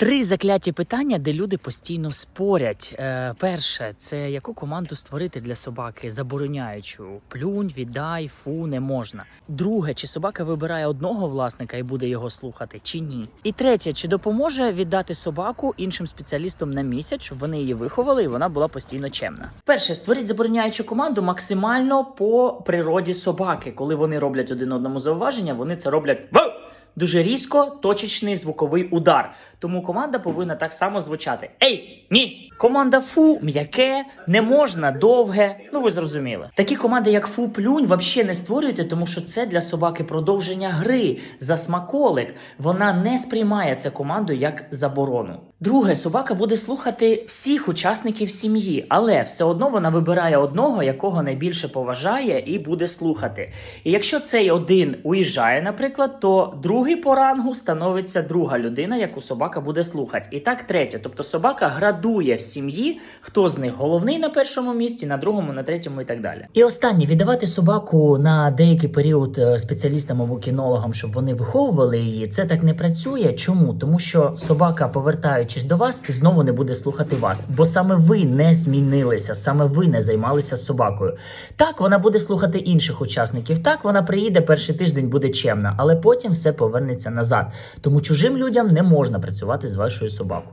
Три закляті питання, де люди постійно спорять. Е, перше, це яку команду створити для собаки, забороняючу плюнь, віддай, фу, не можна. Друге, чи собака вибирає одного власника і буде його слухати, чи ні. І третє, чи допоможе віддати собаку іншим спеціалістам на місяць, щоб вони її виховали і вона була постійно чемна. Перше, створіть забороняючу команду максимально по природі собаки. Коли вони роблять один одному зауваження, вони це роблять. Дуже різко, точечний звуковий удар. Тому команда повинна так само звучати: Ей, ні! Команда фу, м'яке, не можна, довге. Ну ви зрозуміли. Такі команди, як фу плюнь, взагалі не створюйте, тому що це для собаки продовження гри за смаколик. Вона не сприймає це команду як заборону. Друге, собака буде слухати всіх учасників сім'ї, але все одно вона вибирає одного, якого найбільше поважає, і буде слухати. І якщо цей один уїжджає, наприклад, то другий по рангу становиться друга людина, яку собака буде слухати. І так третє. Тобто собака градує в сім'ї, хто з них головний на першому місці, на другому, на третьому і так далі. І останнє віддавати собаку на деякий період е, спеціалістам або кінологам, щоб вони виховували її. Це так не працює. Чому? Тому що собака, повертаючись до вас, знову не буде слухати вас, бо саме ви не змінилися, саме ви не займалися собакою. Так, вона буде слухати інших учасників. Так, вона приїде перший тиждень, буде чемна, але потім все повернеться назад. Тому чужим людям не можна працювати з вашою собакою.